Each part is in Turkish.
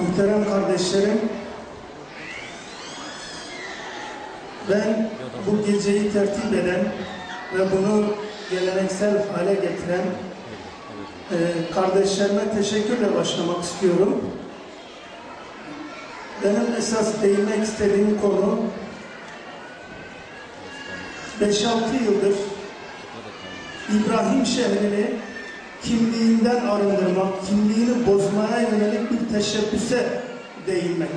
Muhterem kardeşlerim, ben bu geceyi tertip eden ve bunu geleneksel hale getiren e, kardeşlerime teşekkürle başlamak istiyorum. Benim esas değinmek istediğim konu 5-6 yıldır İbrahim şehrini kimliğinden arındırmak, kimliğini bozmaya yönelik bir teşebbüse değinmek.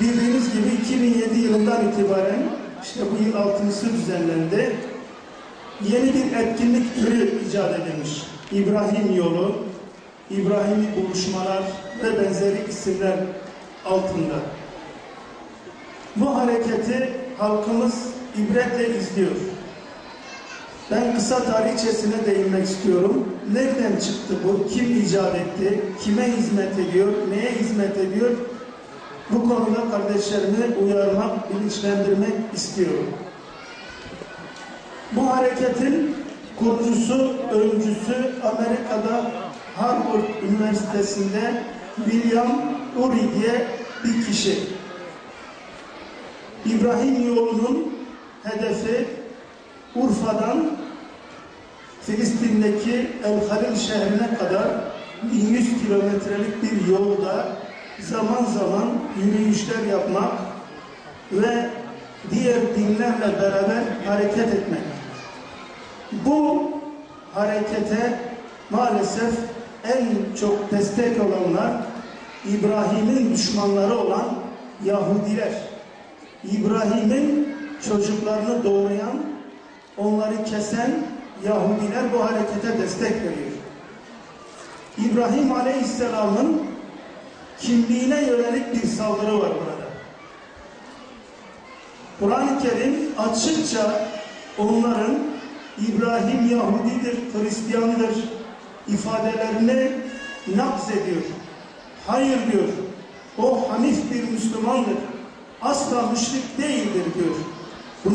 Bildiğiniz gibi 2007 yılından itibaren işte bu yıl altıncısı düzenlendi. Yeni bir etkinlik türü icat edilmiş. İbrahim yolu, İbrahimi buluşmalar ve benzeri isimler altında. Bu hareketi halkımız ibretle izliyor. Ben kısa tarihçesine değinmek istiyorum. Nereden çıktı bu? Kim icat etti? Kime hizmet ediyor? Neye hizmet ediyor? Bu konuda kardeşlerimi uyarmak, bilinçlendirmek istiyorum. Bu hareketin kurucusu, öncüsü Amerika'da Harvard Üniversitesi'nde William Uri diye bir kişi. İbrahim yolunun hedefi Urfa'dan Filistin'deki El Halil şehrine kadar 1100 kilometrelik bir yolda zaman zaman yürüyüşler yapmak ve diğer dinlerle beraber hareket etmek. Bu harekete maalesef en çok destek olanlar İbrahim'in düşmanları olan Yahudiler. İbrahim'in çocuklarını doğrayan, onları kesen Yahudiler bu harekete destek veriyor. İbrahim Aleyhisselam'ın kimliğine yönelik bir saldırı var burada. Kur'an-ı Kerim açıkça onların İbrahim Yahudidir, Hristiyandır ifadelerini nakz ediyor. Hayır diyor. O hanif bir Müslümandır. Asla müşrik değildir diyor.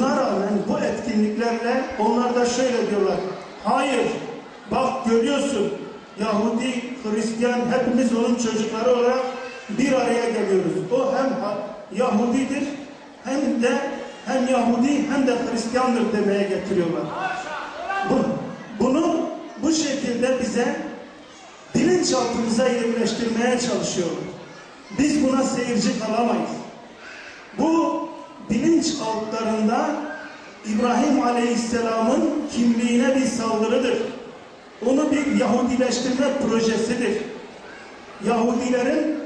Buna rağmen bu etkinliklerle onlar da şöyle diyorlar. Hayır, bak görüyorsun Yahudi, Hristiyan hepimiz onun çocukları olarak bir araya geliyoruz. O hem Yahudidir hem de hem Yahudi hem de Hristiyandır demeye getiriyorlar. Bu, bunu bu şekilde bize bilinçaltımıza yerleştirmeye çalışıyorlar. Biz buna seyirci kalamayız. Bilinç altlarında İbrahim Aleyhisselam'ın kimliğine bir saldırıdır. Onu bir Yahudileştirme projesidir. Yahudilerin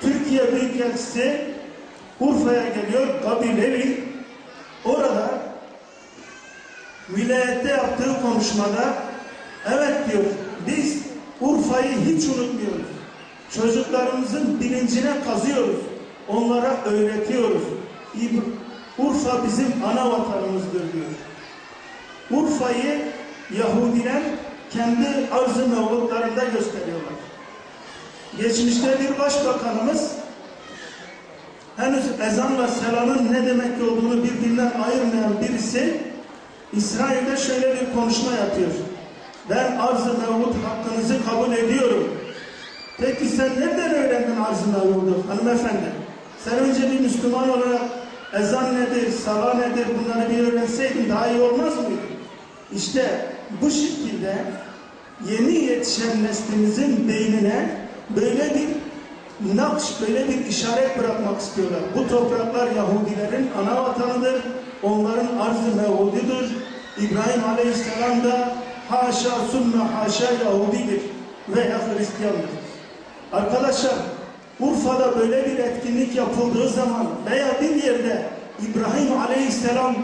Türkiye Büyükelçisi Urfa'ya geliyor, Gabi Levi. Orada vilayette yaptığı konuşmada evet diyor, biz Urfa'yı hiç unutmuyoruz. Çocuklarımızın bilincine kazıyoruz. Onlara öğretiyoruz. Urfa bizim ana vatanımızdır diyor. Urfa'yı Yahudiler kendi arz-ı mevlutlarında gösteriyorlar. Geçmişte bir başbakanımız henüz ezanla selamın ne demek olduğunu birbirinden ayırmayan birisi İsrail'de şöyle bir konuşma yapıyor. Ben arz-ı mevlud hakkınızı kabul ediyorum. Peki sen nereden öğrendin arz-ı mevludu hanımefendi? Sen önce bir Müslüman olarak ezan nedir, sala nedir bunları bir öğrenseydin daha iyi olmaz mıydı? İşte bu şekilde yeni yetişen neslimizin beynine böyle bir nakş, böyle bir işaret bırakmak istiyorlar. Bu topraklar Yahudilerin ana vatanıdır. Onların arz-ı mevudidir. İbrahim Aleyhisselam da haşa sümme haşa Yahudidir veya Hristiyandır. Arkadaşlar Urfa'da böyle bir etkinlik yapıldığı zaman veya bir yerde İbrahim Aleyhisselam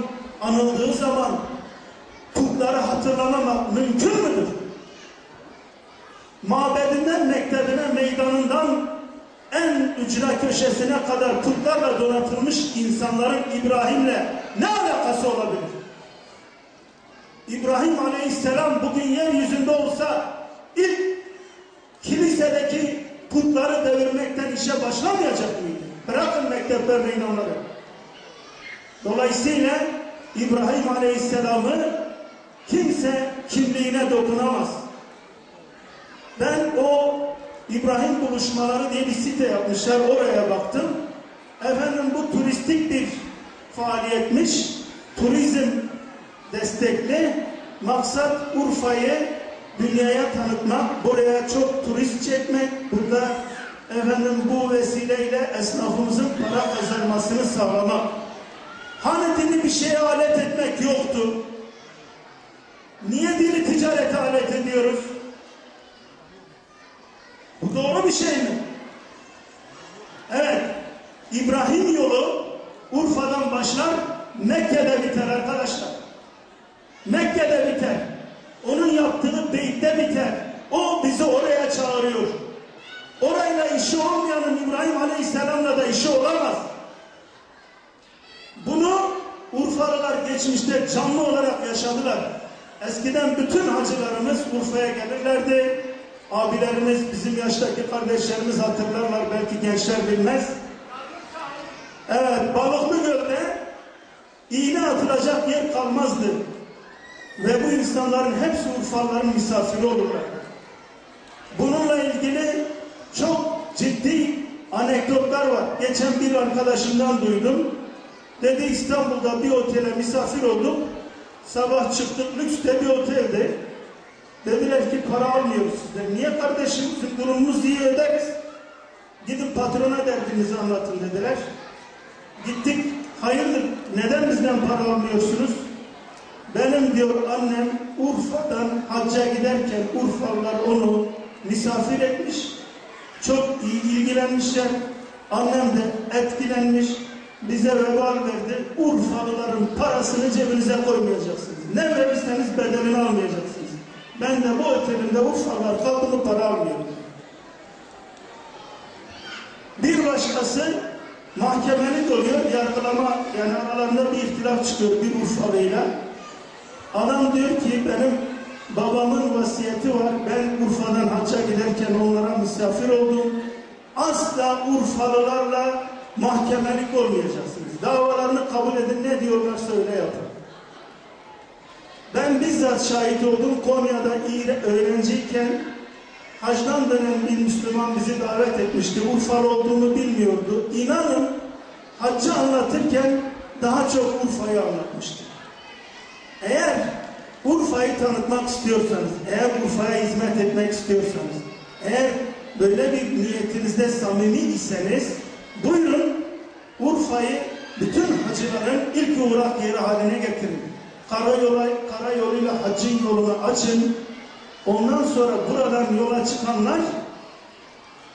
anıldığı zaman putları hatırlamamak mümkün müdür? Mabedinden mektebine, meydanından en ücra köşesine kadar putlarla donatılmış insanların İbrahim'le ne alakası olabilir? İbrahim Aleyhisselam bugün yeryüzünde olsa ilk kilisedeki putları devirmekten işe başlamayacak mıydı? Bırakın mektepler meydanları. Dolayısıyla İbrahim Aleyhisselam'ı kimse kimliğine dokunamaz. Ben o İbrahim Buluşmaları diye bir site yapmışlar. Oraya baktım. Efendim bu turistik bir faaliyetmiş. Turizm destekli. Maksat Urfa'yı dünyaya tanıtmak. Buraya çok turist çekmek. Burada efendim bu vesileyle esnafımızın para kazanmasını sağlamak. Hani dini bir şeye alet etmek yoktu. Niye dini ticarete alet ediyoruz? Bu doğru bir şey mi? Evet. İbrahim yolu Urfa'dan başlar, Mekke'de biter arkadaşlar. Mekke'de biter. Onun yaptığı beytte biter. O bizi oraya çağırıyor. Orayla işi olmayanın İbrahim Aleyhisselam'la da işi olamaz. Bunu Urfalılar geçmişte canlı olarak yaşadılar. Eskiden bütün hacılarımız Urfa'ya gelirlerdi. Abilerimiz, bizim yaştaki kardeşlerimiz hatırlarlar, belki gençler bilmez. Evet, Balıklı Göl'de iğne atılacak yer kalmazdı. Ve bu insanların hepsi Urfalıların misafiri olurlar. Bununla ilgili çok ciddi anekdotlar var. Geçen bir arkadaşımdan duydum. Dedi İstanbul'da bir otele misafir olduk. Sabah çıktık lükste bir otelde. Dediler ki para almıyoruz sizden. Niye kardeşim? Sizin durumumuz iyi öderiz. Gidin patrona derdinizi anlatın dediler. Gittik. Hayırdır? Neden bizden para almıyorsunuz? Benim diyor annem Urfa'dan hacca giderken Urfalılar onu misafir etmiş. Çok iyi ilgilenmişler. Annem de etkilenmiş. Bize vebal verdi. Urfalıların parasını cebinize koymayacaksınız. Ne verirseniz bedelini almayacaksınız. Ben de bu otelimde Urfalılar kaldı mı para almıyorum. Bir başkası mahkemelik oluyor, yargılama yani aralarında bir ihtilaf çıkıyor bir Urfalıyla. Adam diyor ki benim babamın vasiyeti var. Ben Urfa'dan hacca giderken onlara misafir oldum. Asla Urfalılarla mahkemelik olmayacaksınız. Davalarını kabul edin ne diyorlarsa öyle yapın. Ben bizzat şahit oldum. Konya'da öğrenciyken hacdan dönen bir Müslüman bizi davet etmişti. Urfalı olduğumu bilmiyordu. İnanın haccı anlatırken daha çok Urfa'yı anlatmıştı. Eğer Urfa'yı tanıtmak istiyorsanız, eğer Urfa'ya hizmet etmek istiyorsanız, eğer böyle bir niyetinizde samimi iseniz, buyurun Urfa'yı bütün hacıların ilk uğrak yeri haline getirin. Karayolu, karayoluyla hacın yolunu açın. Ondan sonra buradan yola çıkanlar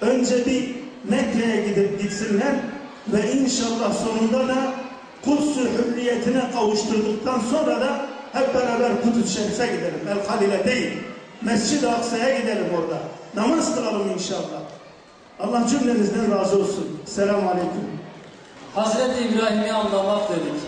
önce bir Mekke'ye gidip gitsinler ve inşallah sonunda da Kuds hürriyetine kavuşturduktan sonra da hep beraber Kudüs Şerif'e gidelim. El Halil'e değil. Mescid-i Aksa'ya gidelim orada. Namaz kılalım inşallah. Allah cümlenizden razı olsun. Selamun Aleyküm. Hazreti İbrahim'i anlamak dedik.